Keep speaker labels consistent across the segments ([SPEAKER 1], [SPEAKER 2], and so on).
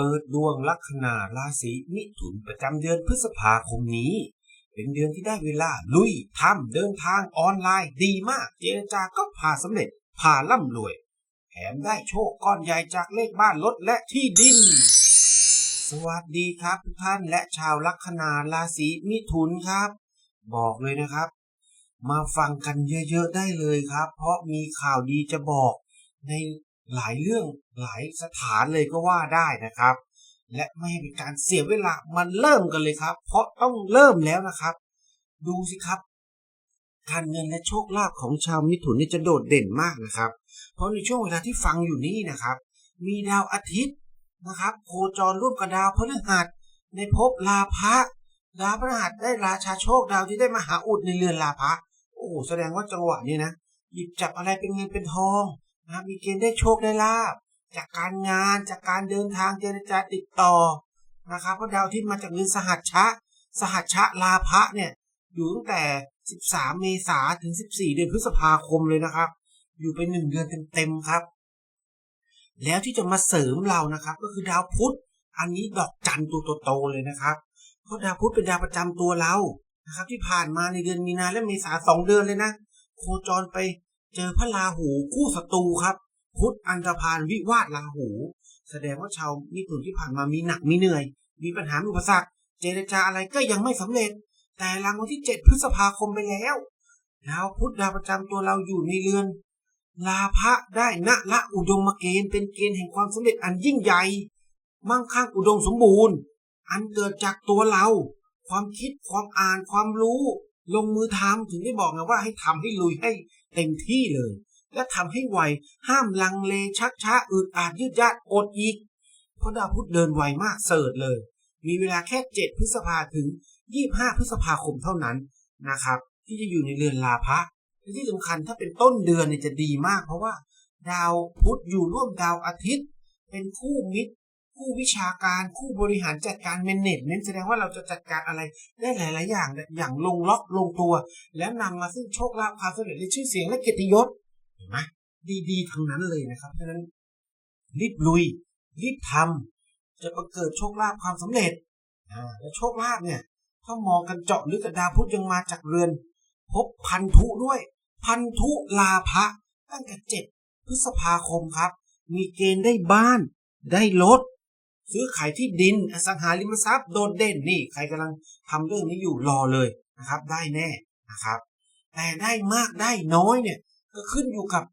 [SPEAKER 1] เปิดดวงลัคนาราศีมิถุนประจำเดือนพฤษภาคมนี้ เป็นเดือนที่ได้เวลาลุยทำเดินทางออนไลน์ดีมาก เจรจาก็ผ่าสำเร็จผ่าร่ำรวย แถมได้โชคก้อนใหญ่จากเลขบ้านรถและที่ดิน สวัสดีครับทุกท่านและชาวลัคนาราศีมิถุนครับ บอกเลยนะครับ มาฟังกันเยอะๆได้เลยครับ เพราะมีข่าวดีจะบอกใน หลายเรื่องหลายสถานเลยก็ว่าได้นะครับ และไม่ให้เป็นการเสียเวลามันเริ่มกันเลยครับ เพราะต้องเริ่มแล้วนะครับ ดูสิครับ การเงินและโชคลาภของชาวมิถุนนี่จะโดดเด่นมากนะครับ เพราะในช่วงเวลาที่ฟังอยู่นี้นะครับ มีดาวอาทิตย์นะครับ โคจรร่วมกับดาวพฤหัสในภพลาภะดาวพฤหัสได้ราชาโชคดาวที่ได้มหาอุดในเรือนลาภะโอ้แสดงว่าจังหวะนี้นะหยิบจับอะไรเป็นเงินเป็นทอง นะมีเกณฑ์ได้โชคได้ลาบจากการงานจากการเดินทางเจรจาติดต่อนะครับเพราะดาวที่มาจากเรือนสหัชชะ สหัชชะลาภะเนี่ยอยู่ตั้งแต่ 13 เมษาถึง 14 เดือนพฤษภาคมเลยนะครับ อยู่เป็นหนึ่งเดือนเต็มๆครับ แล้วที่จะมาเสริมเรานะครับ ก็คือดาวพุธอันนี้ดอกจันตัวโตๆเลยนะครับเพราะดาวพุธเป็นดาวประจำตัวเรานะครับ ที่ผ่านมาในเดือนมีนาและเมษาสองเดือนเลยนะ โคจรไป เจอพระราหูคู่ศัตรูครับ พุทธอันธพาลวิวาทราหู แสดงว่าชาวมิถุนที่ผ่านมามีหนักมีเหนื่อย มีปัญหาอุปสรรค เจรจาอะไรก็ยังไม่สำเร็จ แต่หลังวันที่ 7 พฤษภาคมไปแล้วดาวพุธดาวประจำตัวเราอยู่ในเรือน ลาภะได้ณละอุดมเกณฑ์เป็นเกณฑ์แห่งความสำเร็จอันยิ่งใหญ่ มั่งคั่งอุดมสมบูรณ์ อันเกิดจากตัวเรา ความคิดความอ่านความรู้ ลงมือทำถึงได้บอกไงว่าให้ทำให้ลุยให้ เต็มที่เลย และทำให้ไวห้ามลังเลชักช้าอึดอาดยืดยาดอดอีก เพราะดาวพุธเดินไวมากเสิร์ชเลย มีเวลาแค่ 7 พฤษภาถึง 25 พฤษภาคมเท่านั้นนะครับ ที่จะอยู่ในเรือนลาภะและที่สำคัญถ้าเป็นต้นเดือนเนี่ยจะดีมาก เพราะว่า ดาวพุธอยู่ร่วมดาวอาทิตย์ เป็นคู่มิตร คู่วิชาการคู่บริหารจัดการเมนเนจเมนต์แสดงว่าเราจะจัดการอะไรได้หลาย ๆ อย่างอย่างลงล็อกลงตัว แล้วนำมาซึ่งโชคลาภความสำเร็จและชื่อเสียงและเกียรติยศเห็นไหมดีๆทั้งนั้นเลยนะครับฉะนั้นรีบลุยรีบทำจะประเกิดโชคลาภความสำเร็จอ่าและโชคลาภเนี่ยถ้ามองกันเจาะลึกกับดาวพุธยังมาจากเรือน พบพันธุด้วย พันธุลาภะตั้งแต่เจ็ดพฤษภาคมครับ มีเกณฑ์ได้บ้าน ได้รถ ซื้อขายที่ดินอสังหาริมทรัพย์โดดเด่นนี่ใครกำลังทำเรื่องนี้อยู่รอเลยนะครับ ได้แน่นะครับ แต่ได้มากได้น้อยเนี่ยก็ขึ้นอยู่กับ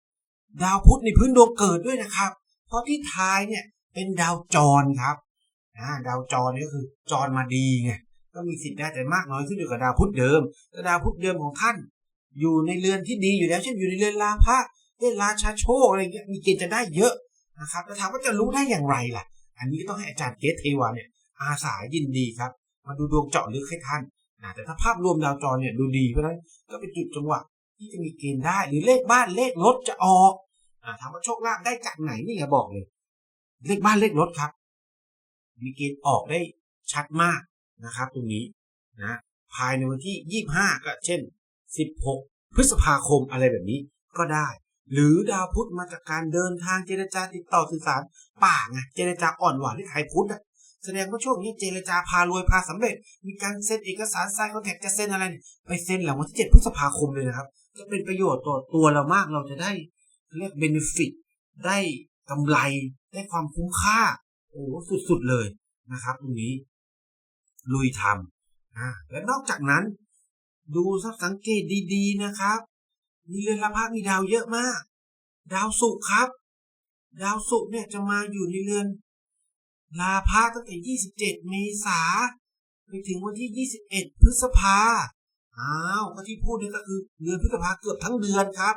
[SPEAKER 1] ดาวพุธในพื้นดวงเกิดด้วยนะครับ เพราะที่ทายเนี่ยเป็นดาวจรครับดาวจรนี่ก็คือจรมาดีไงก็มีสิทธิ์ได้แต่มากน้อยขึ้นอยู่กับดาวพุธเดิมแต่ดาวพุธเดิมของท่าน อยู่ในเรือนที่ดีอยู่แล้วเช่นอยู่ในเรือนลาภะเรือนราชาโชคอะไรเงี้ยมีเกณฑ์จะได้เยอะนะครับแล้วถามว่าจะรู้ได้อย่างไรล่ะ อันนี้ก็ต้องให้อาจารย์เกตเทวาเนี่ยอาสายินดีครับ มาดูดวงเจาะลึกให้ท่านนะแต่ถ้าภาพรวมดาวจรเนี่ยดูดีเพราะนั้นก็เป็นจุดจังหวะที่จะมีเกณฑ์ได้หรือเลขบ้านเลขรถจะออกอาถามว่าโชคลาภได้จากไหนนี่อย่าบอกเลย เลขบ้านเลขรถครับ มีเกณฑ์ออกได้ชัดมากนะครับ ตรงนี้นะภายในวันที่ 25 ก็เช่น 16 พฤษภาคมอะไรแบบนี้ก็ได้ หรือดาวพุธมาจากการเดินทางเจรจาติดต่อสื่อสารป่าไงเจรจาอ่อนหวานที่ไทยพุธอะแสดงว่าช่วงนี้เจรจาพารวยพาสำเร็จ มีการเซ็นเอกสารไซน์คอนแทคจะเซ็นอะไรเนี่ยไปเซ็นหลังวันที่7พฤษภาคมเลยนะครับ จะเป็นประโยชน์ต่อตัวเรามากเราจะได้เรียกเบนฟิตได้กำไรได้ความคุ้มค่า โอ้สุดๆเลยนะครับตรงนี้ ลุยทำอ่าและนอกจากนั้น ดูสังเกตดีๆนะครับ มีเรือนละภาพมีดาวเยอะมาก ดาวศุกร์ครับ ดาวศุกร์เนี่ยจะมาอยู่ในเรือนลาภาตั้งแต่ 27 เมษาไปถึงวันที่ 21 พฤษภาอ้าวก็ที่พูดนี่ก็คือเดือนพฤษภาเกือบทั้งเดือนครับ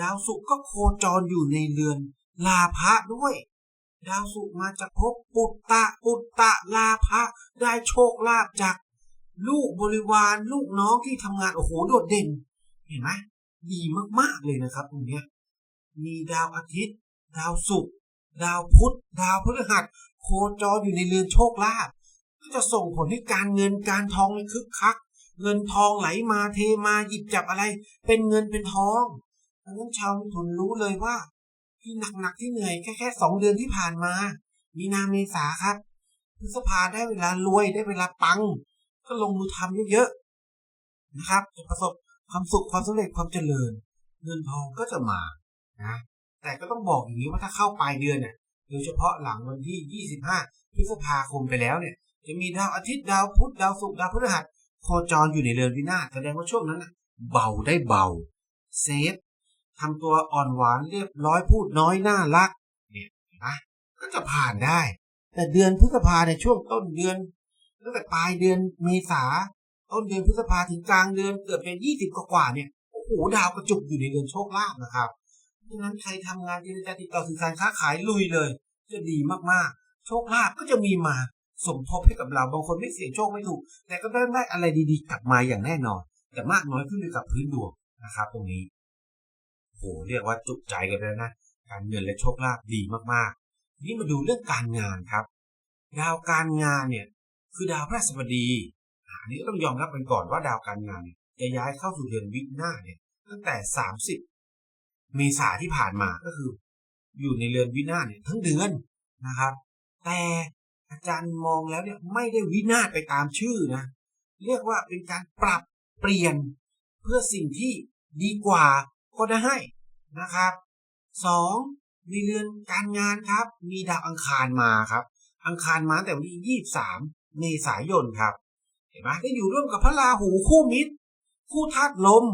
[SPEAKER 1] ดาวศุกร์ก็โคจรอยู่ในเรือนลาภะด้วย ดาวศุกร์มาจากภพปุตตะปุตตะลาภะได้โชคลาภจาก ลูกบริวารลูกน้องที่ทำงานโอ้โหโดดเด่น เห็นไหม ดีมากๆเลยนะครับตรงนี้มีดาวอาทิตย์ ดาวศุกร์ดาวพุธดาวพฤหัสโคจรอยู่ในเรือนโชคลาภก็จะส่งผลให้การเงินการทองคึกคัก เงินทองไหลมาเทมาหยิบจับอะไร เป็นเงินเป็นทองดังนั้นชาวมิถุนรู้เลยว่า ที่หนักๆที่เหนื่อยแค่แค่สองเดือนที่ผ่านมา มีนาเมษาครับพฤษภาได้เวลารวยได้เวลาปัง ก็ลงมือทำเยอะๆนะครับจะประสบ ความสุขความสำเร็จความเจริญ เงินทองก็จะมานะแต่ก็ต้องบอกอย่างนี้ว่าถ้าเข้าปลายเดือนเนี่ยโดยเฉพาะหลังวันที่ 25 พฤษภาคมไปแล้วเนี่ย จะมีดาวอาทิตย์ดาวพุธดาวศุกร์ดาวพฤหัสโคจรอยู่ในเรือนวินาศแสดงว่าช่วงนั้นน่ะเบาได้เบาเซฟทำตัวอ่อนหวานเรียบร้อยพูดน้อยน่ารักเนี่ยนะก็จะผ่านได้ แต่เดือนพฤษภาในช่วงต้นเดือนตั้งแต่ปลายเดือนเมษา ต้นเดือนพฤษภาถึงกลางเดือนเกือบจะยี่สิบกว่าเนี่ยโอ้โหดาวกระจุกอยู่ในเดือนโชคลาภนะครับดังนั้นใครทำงานเจรจาติดต่อสื่อสารค้าขายลุยเลย จะดีมากๆ โชคลาภก็จะมีมาสมทบให้กับเราบางคนไม่เสี่ยงโชคไม่ถูก แต่ก็ได้ได้อะไรดีๆ กลับมาอย่างแน่นอน แต่มากน้อยขึ้นอยู่กับพื้นดวงนะครับ ตรงนี้โหเรียกว่าจุใจกันแล้วนะการเงินและโชคลาภดีมากๆทีนี้มาดูเรื่องการงานครับ ดาวการงานเนี่ยคือดาวพระราชบดี อันนี้ก็ต้องยอมรับกันก่อนว่าดาวการงานเนี่ยจะย้ายเข้าสู่เดือนวิกหน้าเนี่ยตั้งแต่30เมษาที่ผ่านมาก็คือ อยู่ในเรือนวินาศเนี่ยทั้งเดือนนะครับ แต่อาจารย์มองแล้วเนี่ยไม่ได้วินาศไปตามชื่อนะเรียกว่าเป็นการปรับเปลี่ยนเพื่อสิ่งที่ดีกว่าก็ได้นะครับสองมีเรือนการงานครับ มีดาวอังคารมาครับ อังคารมาแต่วันที่23เมษายนครับ ห็นไหมได้อยู่ร่วมกับพระราหูคู่มิตร คู่ธาตุลม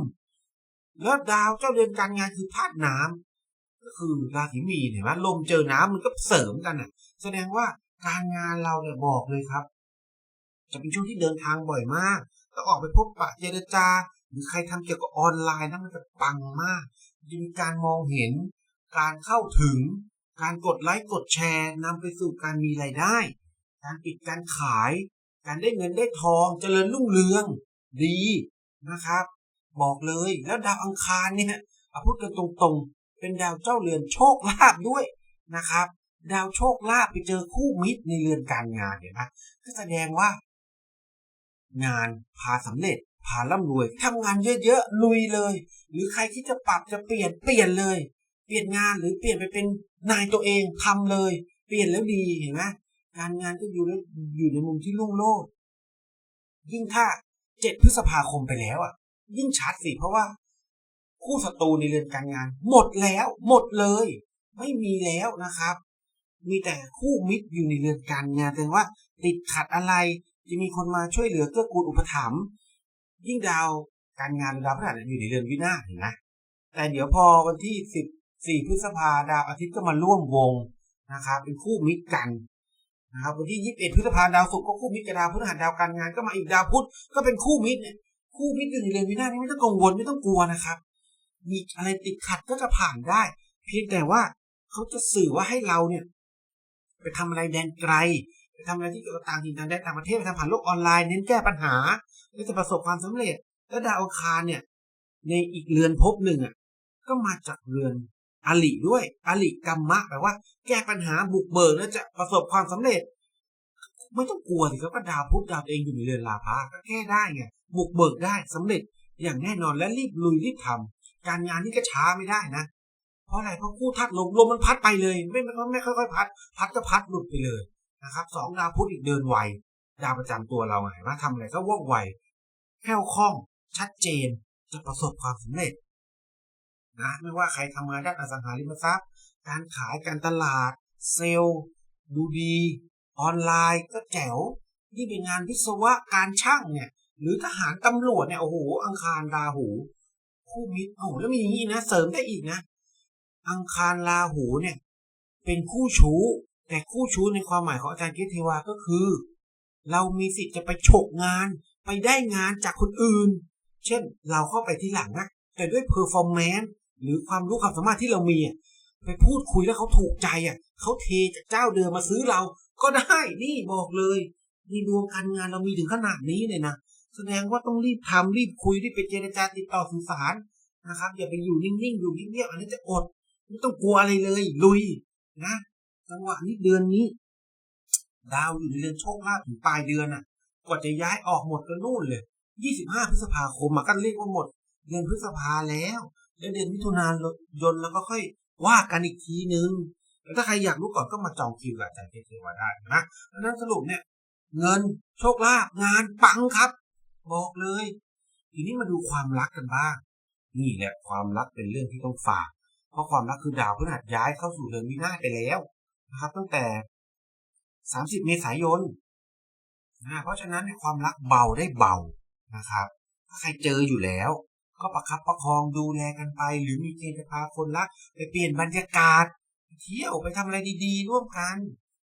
[SPEAKER 1] แล้วดาวเจ้าเรือนการงานคือธาตุน้ำก็คือราศีมีนเห็นไหมลมเจอน้ำมันก็เสริมกันอะ แสดงว่าการงานเราเนี่ยบอกเลยครับ จะเป็นช่วงที่เดินทางบ่อยมากต้องออกไปพบปะเจรจา หรือใครทำเกี่ยวกับออนไลน์นะมันจะปังมากจะมีการมองเห็น การเข้าถึง การกดไลค์กดแชร์นำไปสู่การมีรายได้ การปิดการขาย การได้เงินได้ทองเจริญรุ่งเรืองดีนะครับ บอกเลยแล้วดาวอังคารเนี่ยเอาพูดกันตรงๆ เป็นดาวเจ้าเรือนโชคลาภด้วยนะครับ ดาวโชคลาภไปเจอคู่มิตรในเรือนการงานเห็นไหมก็แสดงว่า งานพาสำเร็จพาร่ำรวยทำงานเยอะๆลุยเลย หรือใครที่จะปรับจะเปลี่ยนเปลี่ยนเลย เปลี่ยนงานหรือเปลี่ยนไปเป็นนายตัวเองทำเลย เปลี่ยนแล้วดีเห็นไหม การงานก็อยู่แล้วอยู่ในมุมที่รุ่งโรจน์ยิ่งถ้าเจ็ดพฤษภาคมไปแล้วอะ ยิ่งชัดสิเพราะว่า คู่ศัตรูในเรือนการงาน หมดแล้ว หมดเลย ไม่มีแล้วนะครับ มีแต่คู่มิตรอยู่ในเรือนการงานแต่ว่า ติดขัดอะไรจะมีคนมาช่วยเหลือเกื้อกูลอุปถัมภ์ยิ่งดาวการงานหรือดาวพฤหัสอยู่ในเรือนวินาศเห็นไหมแต่เดี๋ยวพอวันที่สิบสี่พฤษภาดาวอาทิตย์ก็มาร่วมวงนะครับ เป็นคู่มิตรกัน นะครับวันที่ยี่สิบเอ็ดพฤษภาดาวศุกร์ก็คู่มิตรกับดาวพฤหัสดาวการงานก็มาอีกดาวพุธก็เป็นคู่มิตรเนี่ยคู่มิตรอยู่ในเรือนวินาศไม่ต้องกังวลไม่ต้องกลัวนะครับ มีอะไรติดขัดก็จะผ่านได้ เพียงแต่ว่าเขาจะสื่อว่าให้เราเนี่ย ไปทำอะไรแดนไกลไปทำอะไรที่เกี่ยวกับต่างถิ่นต่างแดนต่างประเทศไปทำผ่านโลกออนไลน์เน้นแก้ปัญหาแล้วจะประสบความสำเร็จ แล้วดาวอังคารเนี่ย ในอีกเรือนภพหนึ่งอะก็มาจากเรือน อลิด้วยอลิกรรมะแปลว่า แก้ปัญหาบุกเบิกแล้วจะประสบความสำเร็จ ไม่ต้องกลัวสิครับว่าดาวพุธดาวเองอยู่ในเรือนลาภะก็แก้ได้ไงบุกเบิกได้สำเร็จอย่างแน่นอนและรีบลุยรีบทำการงานนี่ก็ช้าไม่ได้นะเพราะอะไรเพราะคู่ทัดลมลมมันพัดไปเลย ไม่ไม่ไม่ค่อยๆพัด พัดก็พัดหลุดไปเลยนะครับสองดาวพุธอีกเดินไวดาวประจำตัวเราไงว่าทำอะไรก็ว่องไวแคล่วคล่องชัดเจนจะประสบความสำเร็จ นะไม่ว่าใครทำงานด้านอสังหาริมทรัพย์ การขายการตลาด เซลล์ ดูดี ออนไลน์ก็แจ๋วนี่เป็นงานวิศวะการช่างเนี่ย หรือทหารตำรวจเนี่ยโอ้โหอังคารราหู คู่มิตรโอ้โหแล้วมีอย่างนี้นะ เสริมได้อีกนะ อังคารราหูเนี่ย เป็นคู่ชู้ แต่คู่ชู้ในความหมายของอาจารย์เกตเทวาก็คือ เรามีสิทธิ์จะไปฉกงาน ไปได้งานจากคนอื่น เช่นเราเข้าไปที่หลังนะแต่ด้วยเพอร์ฟอร์แมนซ์ หรือความรู้ความสามารถที่เรามีไปพูดคุยแล้วเขาถูกใจอะเขาเทจากเจ้าเดิมมาซื้อเรา ก็ได้นี่บอกเลยนี่ดวงการงานเรามีถึงขนาดนี้เลยนะแสดงว่าต้องรีบทำรีบคุยรีบไปเจรจาติดต่อสื่อสารนะครับ อย่าไปอยู่นิ่งๆอยู่เงียบๆอันนี้จะอดไม่ต้องกลัวอะไรเลย ลุยนะจังหวะนี้เดือนนี้ดาวอยู่ในเดือนโชคลาภถึงปลายเดือนอะกว่าจะย้ายออกหมดก็นู่นเลย 25 พฤษภาคมมาก็เรียกว่าหมด เดือนพฤษภาแล้ว แล้วเดือนมิถุนายนแล้วก็ค่อยว่ากันอีกทีนึงแล้วถ้าใครอยากรู้ก่อนก็มาจองคิวกับอาจารย์เทเทวาได้นะดังนั้นสรุปเนี่ย เงินโชคลาภงานปังครับ บอกเลย ทีนี้มาดูความรักกันบ้าง นี่แหละความรักเป็นเรื่องที่ต้องฝาก เพราะความรักคือดาวพฤหัสย้ายเข้าสู่เรือนวินาศไปแล้วนะครับ ตั้งแต่ 30 เมษายนนะเพราะฉะนั้นความรักเบาได้เบานะครับ ถ้าใครเจออยู่แล้ว ก็ประคับประคองดูแลกันไป หรือมีเกณฑ์จะพาคนรัก ไปเปลี่ยนบรรยากาศ เที่ยวไปทำอะไรดี ๆ ร่วมกัน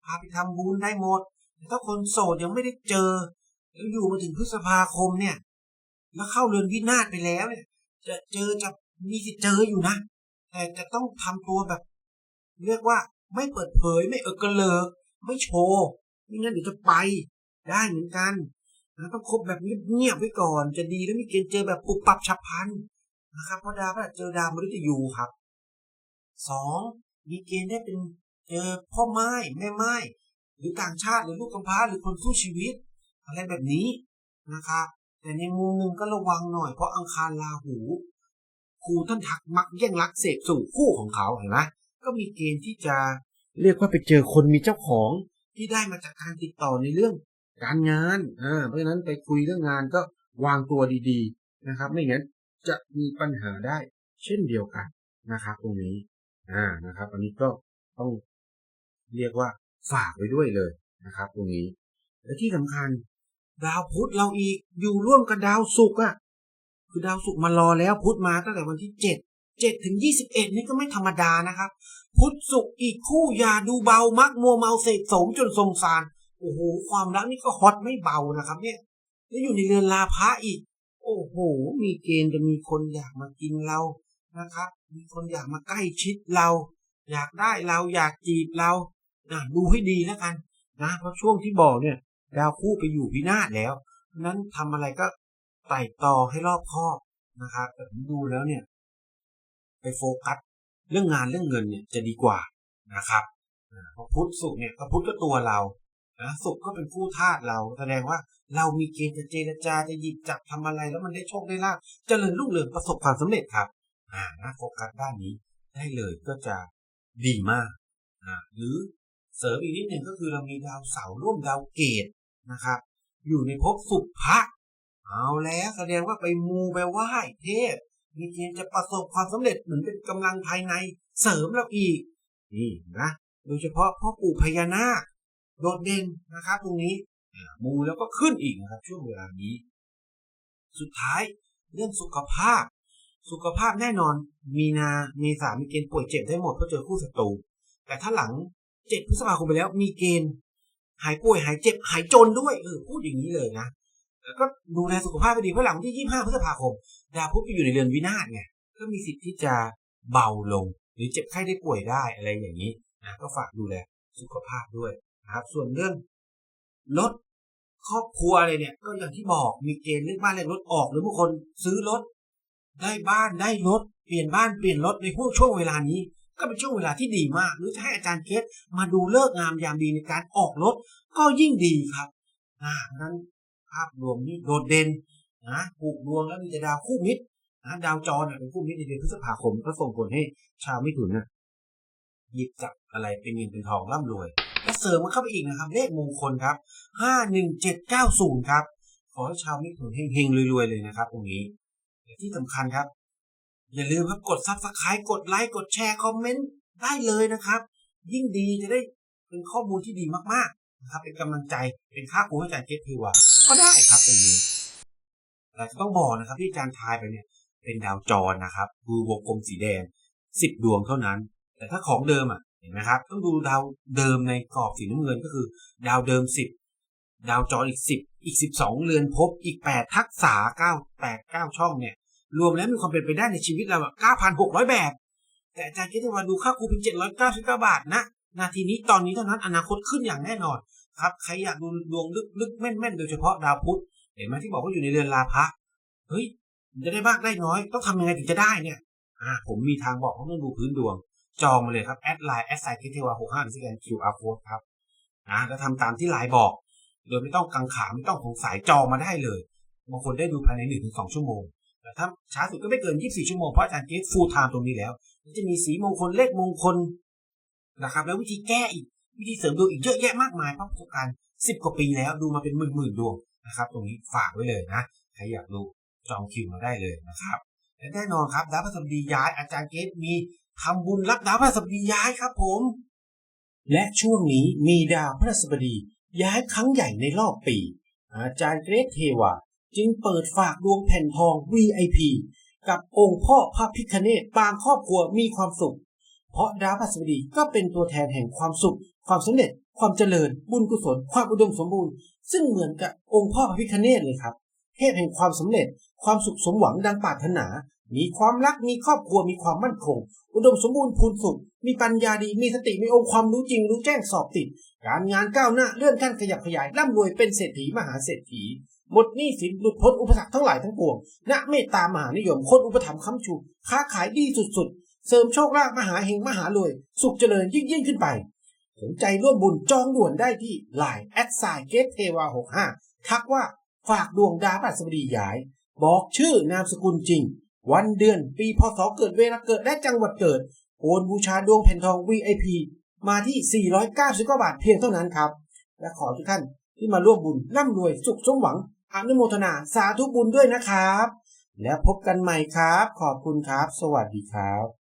[SPEAKER 1] พาไปทำบุญได้หมดแต่ถ้าคนโสดยังไม่ได้เจอ แล้วอยู่มาถึงพฤษภาคมเนี่ย แล้วเข้าเรือนวินาศไปแล้วเนี่ย จะเจอจะมีสิเจออยู่นะ แต่จะต้องทำตัวแบบ เรียกว่าไม่เปิดเผยไม่เออกระเลิก ไม่โชว์ไม่งั้นเดี๋ยวจะไปได้เหมือนกัน นะต้องคบแบบเงียบๆไว้ก่อน จะดีแล้วมีเกณฑ์เจอแบบปุบปับฉับพลันนะครับเพราะดาวพฤหัสเจอดาวมฤตยูครับสองมีเกณฑ์ได้เป็นเจอพ่อไม้แม่ไม้หรือต่างชาติหรือลูกกำพร้าหรือคนสู้ชีวิต อะไรแบบนี้นะครับแต่ในมุมหนึ่งก็ระวังหน่อยเพราะอังคารลาหูครูท่านทักมักแย่งรักเสพสู่คู่ของเขาเห็นไหมก็มีเกณฑ์ที่จะเรียกว่าไปเจอคนมีเจ้าของที่ได้มาจากการติดต่อในเรื่อง การงานอ่าเพราะฉะนั้นไปคุยเรื่องงานก็วางตัวดีๆนะครับ ไม่งั้นจะมีปัญหาได้เช่นเดียวกันนะครับ ตรงนี้อ่านะครับ อันนี้ก็ต้องเรียกว่าฝากไว้ด้วยเลยนะครับ ตรงนี้ และที่สำคัญ ดาวพุธเราอีกอยู่ร่วมกับดาวศุกร์อะคือดาวศุกร์มารอแล้วพุธมาตั้งแต่วันที่เจ็ดเจ็ดถึงยี่สิบเอ็ดนี่ก็ไม่ธรรมดานะครับ พุธศุกร์อีกคู่อย่าดูเบามักมัวเมาเสพสมจนทรงสาร โอ้โหความรักนี่ก็ฮอตไม่เบานะครับ เนี่ยแล้วอยู่ในเรือนลาพระอีก โอ้โห มีเกณฑ์จะมีคนอยากมากินเรานะครับ มีคนอยากมาใกล้ชิดเรา อยากได้เราอยากจีบเราอะดูให้ดีแล้วกันนะเพราะช่วงที่บอกเนี่ย ดาวคู่ไปอยู่พินาศแล้วนั้นทำอะไรก็ไต่ต่อให้รอบคอบนะครับแต่ผมดูแล้วเนี่ย ไปโฟกัสเรื่องงานเรื่องเงินเนี่ยจะดีกว่านะครับพราะพุธสุกร์เนี่ยก็พุธก็ตัวเรา นะสุกร์ก็เป็นคู่ธาตุเราแสดงว่าเรามีเกณฑ์จะเจรจาจะหยิบจับทำอะไรแล้วมันได้โชคได้ลาภเจริญรุ่งเรืองประสบความสำเร็จครับ อ่านะโฟกัสด้านนี้ได้เลยก็จะดีมากอ่าหรือเสริมอีกนิดหนึ่งก็คือเรามีดาวเสาร่วมดาวเกตนะครับ อยู่ในภพสุภะเอาแล้วแสดงว่าไปมูไปไหว้เทพมีเกณฑ์จะประสบความสำเร็จเหมือนเป็นกำลังภายในเสริมเราอีกนี่นะโดยเฉพาะพ่อปู่พญานาค โดดเด่นนะครับ ตรงนี้มูแล้วก็ขึ้นอีกนะครับ ช่วงเวลานี้ สุดท้ายเรื่องสุขภาพ สุขภาพแน่นอน มีนาเมษามีเกณฑ์ป่วยเจ็บได้หมดเพราะเจอคู่ศัตรูแต่ถ้าหลังเจ็ดพฤษภาคมไปแล้ว มีเกณฑ์ หายป่วยหายเจ็บ หายจนด้วยเออพูดอย่างนี้เลยนะแล้วก็ดูแลสุขภาพไปดีเพราะหลังวันที่25พฤษภาคม ดาวพุธไปอยู่ในเรือนวินาศไงก็มีสิทธิ์ที่จะเบาลง หรือเจ็บไข้ได้ป่วยได้อะไรอย่างนี้นะก็ฝากดูแลสุขภาพด้วย นะครับ ส่วนเรื่องรถครอบครัวอะไรเนี่ย ก็อย่างที่บอกมีเกณฑ์เรื่องบ้านเรื่องรถออก หรือบางคนซื้อรถ ได้บ้านได้รถ เปลี่ยนบ้านเปลี่ยนรถในพวกช่วงเวลานี้ ก็เป็นช่วงเวลาที่ดีมากหรือจะให้อาจารย์เคสมาดูเลิกงามยามดีในการออกรถ ก็ยิ่งดีครับอ่าเพราะนั้นภาพรวมนี่โดดเด่นนะผูกดวงแล้วมีแต่ดาวคู่มิตรนะดาวจรเป็นคู่มิตรในเดือนพฤษภาคมก็ส่งผลให้ชาวมิถุนนะหยิบจับอะไรเป็นเงินเป็นทองร่ำรวย เสริมมันเข้าไปอีกนะครับ เลขมงคลครับห้าหนึ่งเจ็ดเก้าศูนย์ครับ ขอให้ชาวมิถุนเฮงๆรวยๆเลยนะครับ ตรงนี้และที่สำคัญครับ อย่าลืมครับกดซับสไครต์กดไลค์กดแชร์คอมเมนต์ได้เลยนะครับ ยิ่งดีจะได้เป็นข้อมูลที่ดีมากๆนะครับ เป็นกำลังใจเป็นค่าครูให้อาจารย์เกตพิวอะก็ได้ครับตรงนี้แต่จะต้องบอกนะครับที่อาจารย์ทายไปเนี่ย เป็นดาวจรนะครับคือวงกลมสีแดงสิบดวงเท่านั้น แต่ถ้าของเดิมอะ เห็นไหมครับ ต้องดูดาวเดิมในกรอบสีน้ำเงินก็คือ ดาวเดิมสิบดาวจรอีกสิบอีกสิบสองเรือนภพอีกแปดทักษะเก้าแปดเก้าช่องเนี่ย รวมแล้วมีความเป็นไปได้ในชีวิตเราเก้าพันหกร้อยแบบ แต่อาจารย์คิดว่าดูค่าครูเป็นเจ็ดร้อยเก้าสิบเก้าบาทนะนาทีนี้ตอนนี้เท่านั้นอนาคตขึ้นอย่างแน่นอนครับใครอยากดูดวงลึกลึกแม่นแม่นโดยเฉพาะดาวพุธเห็นไหมที่บอกว่าอยู่ในเรือนลาภะเฮ้ยจะได้มากได้น้อย ต้องทำยังไงถึงจะได้เนี่ยอ่าผมมีทางบอกเพราต้องดูพื้นดวง จองมาเลยครับแอดไลน์แอดไซน์คิเทวาหกห้าหรือสแกน QR code ครับอ่าแล้วทำตามที่ไลน์บอก โดยไม่ต้องกังขาไม่ต้องสงสัยจองมาได้เลยบางคนได้ดูภายในหนึ่งถึงสองชั่วโมงแต่ถ้าช้าสุดก็ไม่เกิน24ชั่วโมงเพราะอาจารย์เกตฟูลไทม์ตรงนี้แล้วจะมีสีมงคลเลขมงคลนะครับ แล้ววิธีแก้อีกวิธีเสริมดวงอีกเยอะแยะมากมายเพราะประสบการณ์สิบกว่าปีแล้วดูมาเป็นหมื่นหมื่นดวงนะครับ ตรงนี้ฝากไว้เลยนะใครอยากดูจองคิวมาได้เลยนะครับและแน่นอนครับดาวพฤหัสบดีย้ายอาจารย์เกตมี ทำบุญรับดาวพฤหัสบดีย้ายครับผม และช่วงนี้มีดาวพฤหัสบดีย้ายครั้งใหญ่ในรอบปี อาจารย์เกรทเทวาจึงเปิดฝากดวงแผ่นทอง VIP กับองค์พ่อพระพิคเนตปางครอบครัวมีความสุข เพราะดาวพฤหัสบดีก็เป็นตัวแทนแห่งความสุข ความสำเร็จ ความเจริญ บุญกุศล ความอุดมสมบูรณ์ ซึ่งเหมือนกับองค์พ่อพระพิคเนตเลยครับ เทพแห่งความสำเร็จ ความสุขสมหวังดังปรารถนา มีความรักมีครอบครัวมีความมั่นคง อุดมสมบูรณ์พูนสุข มีปัญญาดีมีสติมีองค์ความรู้จริงรู้แจ้งสอบติด การงานก้าวหน้าเลื่อนขั้นขยับขยายร่ำรวยเป็นเศรษฐีมหาเศรษฐีหมดหนี้สินหลุดพ้นอุปสรรคทั้งหลายทั้งปวงณเมตตามหานิยมคนอุปถัมภ์ค้ำชู ค้าขายดีสุดๆ เสริมโชคลาภมหาเฮงมหารวย สุขเจริญยิ่งยิ่งขึ้นไป สนใจร่วมบุญจองด่วนได้ที่ Line แอดไซเกตเทวา65ทักว่าฝากดวงดาวพฤหัสบดีย้าย บอกชื่อนามสกุลจริง วันเดือน ปีพศเกิดเวลาเกิดและจังหวัดเกิด โอนบูชาดวงแผ่นทอง VIP มาที่ 490กว่าบาทเพียงเท่านั้นครับ และขอทุกท่านที่มาร่วมบุญร่ำรวยสุขสมหวังอนุโมทนาสาธุบุญด้วยนะครับ แล้วพบกันใหม่ครับ ขอบคุณครับ สวัสดีครับ